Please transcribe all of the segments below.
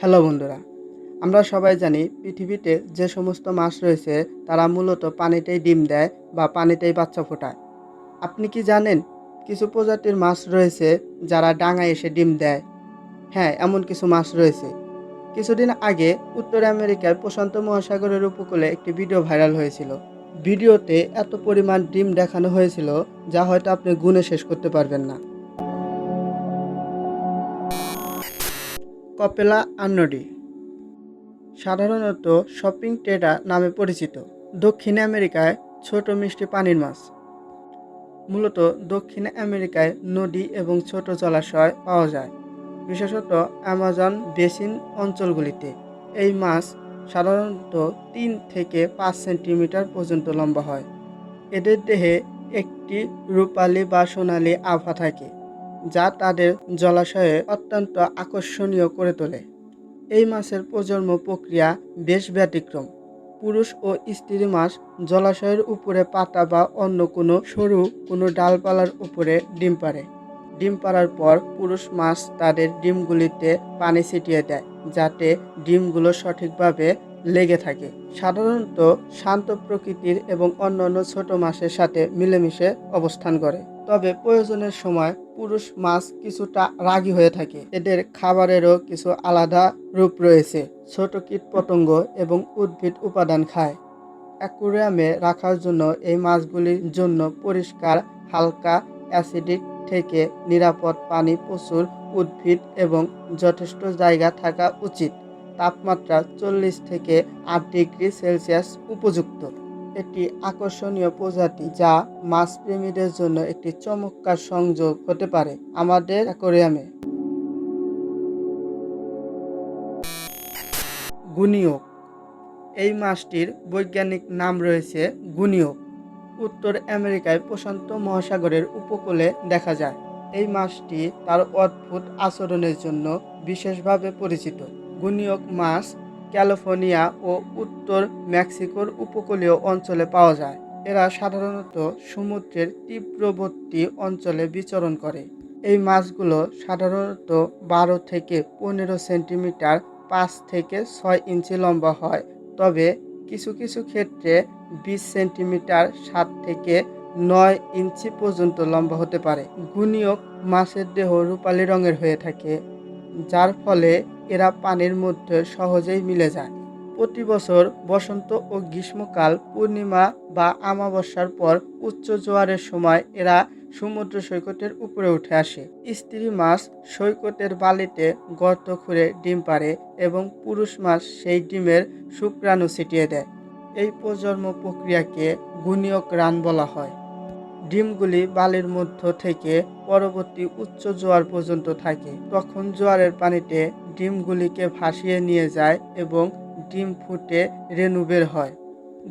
Hello বন্ধুরা, আমরা সবাই জানি পৃথিবীতে যে সমস্ত মাছ রয়েছে, তারা মূলত পানিতেই ডিম দেয় বা পানিতেই বাচ্চা ফোটায়। আপনি কি জানেন কিছু প্রজাতির মাছ রয়েছে যারা ডাঙায় এসে ডিম দেয়? হ্যাঁ এমন কিছু মাছ রয়েছে। কিছুদিন আগে উত্তর আমেরিকার প্রশান্ত মহাসাগরের উপকূলে একটি ভিডিও ভাইরাল হয়েছিল। ভিডিওতে এত পরিমাণ ডিম দেখানো হয়েছিল যা হয়তো আপনি গুণে শেষ করতে পারবেন না। কপেলা আন্নডি সাধারণত শপিং টেডা নামে পরিচিত। দক্ষিণ আমেরিকায় ছোট মিষ্টি পানির মাছ। মূলত দক্ষিণ আমেরিকায় নদী এবং ছোট জলাশয় পাওয়া যায়। বিশেষত অ্যামাজন বেসিন অঞ্চলগুলিতে। এই মাছ সাধারণত তিন থেকে পাঁচ সেন্টিমিটার পর্যন্ত লম্বা হয়। এদের দেহে একটি রূপালি বা সোনালি আভা থাকে। যা তাদের জলাশয়ে অত্যন্ত আকর্ষণীয় করে তোলে। এই মাছের প্রজন্ম প্রক্রিয়া বেশ ব্যতিক্রম। পুরুষ ও স্ত্রী মাছ জলাশয়ের উপরে পাতা বা অন্য কোনো সরু, কোনো ডালপালার উপরে ডিম পাড়ে। ডিম পাড়ার পর পুরুষ মাছ তাদের ডিমগুলিতে পানি ছিটিয়ে দেয়, যাতে ডিমগুলো সঠিকভাবে লেগে থাকে। সাধারণত শান্ত প্রকৃতির এবং অন্যান্য ছোট মাছের সাথে মিলেমিশে অবস্থান করে। তবে প্রয়োজনের সময় পুরুষ মাছ কিছুটা রাগী হয়ে থাকে। এদের খাবারেরও কিছু আলাদা রূপ রয়েছে। ছোট কীট পতঙ্গ এবং উদ্ভিদ উপাদান খায়। অ্যাকুরিয়ামে রাখার জন্য এই মাছগুলির জন্য পরিষ্কার, হালকা, অ্যাসিডিক থেকে নিরাপদ পানি প্রচুর উদ্ভিদ এবং যথেষ্ট জায়গা থাকা উচিত। তাপমাত্রা চল্লিশ থেকে আট ডিগ্রি সেলসিয়াস উপযুক্ত। একটি আকর্ষণীয় প্রজাতি যা মাছ মাছপ্রেমীদের জন্য একটি চমৎকার সংযোগ হতে পারে আমাদের অ্যাকোরিয়ামে। গুনিয়ক এই মাছটির বৈজ্ঞানিক নাম রয়েছে গুনিয়ক উত্তর আমেরিকায় প্রশান্ত মহাসাগরের উপকূলে দেখা যায়। এই মাছটি তার অদ্ভুত আচরণের জন্য বিশেষভাবে পরিচিত। গুনিয়ক মাছ ক্যালিফোর্নিয়া ও উত্তর মেক্সিকোর উপকূলীয় অঞ্চলে পাওয়া যায়। এরা সাধারণত সমুদ্রের তীব্রবর্তী অঞ্চলে বিচরণ করে। এই মাছগুলো সাধারণত বারো থেকে পনেরো সেন্টিমিটার, পাঁচ থেকে ছয় ইঞ্চি লম্বা হয়। তবে কিছু কিছু ক্ষেত্রে বিশ সেন্টিমিটার, সাত থেকে নয় ইঞ্চি পর্যন্ত লম্বা হতে পারে। গুনিয়ক মাছের দেহ রূপালি রঙের হয়ে থাকে, যার ফলে এরা পানির মধ্যে সহজেই মিলে যায়। প্রতি বছর বসন্ত ও গ্রীষ্মকাল, পূর্ণিমা বা আমাবস্যার পর উচ্চ জোয়ারের সময় এরা সমুদ্র সৈকতের উপরে উঠে আসে। স্ত্রী মাছ সৈকতের বালিতে গর্ত খুঁড়ে ডিম পাড়ে এবং পুরুষ মাছ সেই ডিমের শুক্রাণু ছিটিয়ে দেয়। এই প্রজন্ম প্রক্রিয়াকে গুণীয়ক রান বলা হয়। ডিমগুলি বালির মধ্য থেকে পরবর্তী উচ্চ জোয়ার পর্যন্ত থাকে। তখন জোয়ারের পানিতে ডিমগুলিকে ভাসিয়ে নিয়ে যায় এবং ডিম ফুটে রেণু বের হয়।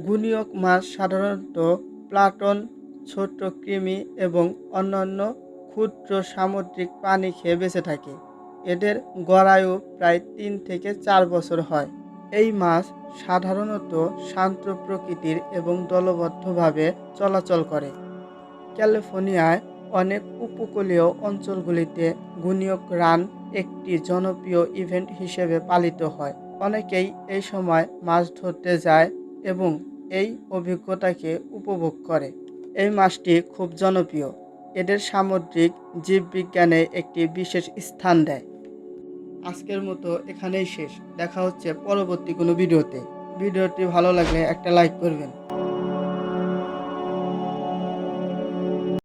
গুণীয়ক মাছ সাধারণত প্লাটন ছোট কৃমি এবং অন্যান্য ক্ষুদ্র সামুদ্রিক পানি খেয়ে বেঁচে থাকে। এদের গড়ায়ু প্রায় তিন থেকে চার বছর হয়। এই মাছ সাধারণত শান্ত প্রকৃতির এবং দলবদ্ধভাবে চলাচল করে। ক্যালিফোর্নিয়ায় অনেক উপকূলীয় অঞ্চলগুলিতে গুণীয়ক রান একটি জনপ্রিয় ইভেন্ট হিসেবে পালিত হয়। অনেকেই এই সময় মাছ ধরতে যায় এবং এই অভিজ্ঞতাকে উপভোগ করে। এই মাছটি খুব জনপ্রিয়। এদের সামুদ্রিক জীববিজ্ঞানে একটি বিশেষ স্থান দেয়। আজকের মতো এখানেই শেষ। দেখা হচ্ছে পরবর্তী কোনো ভিডিওতে। ভিডিওটি ভালো লাগলে একটা লাইক করবেন।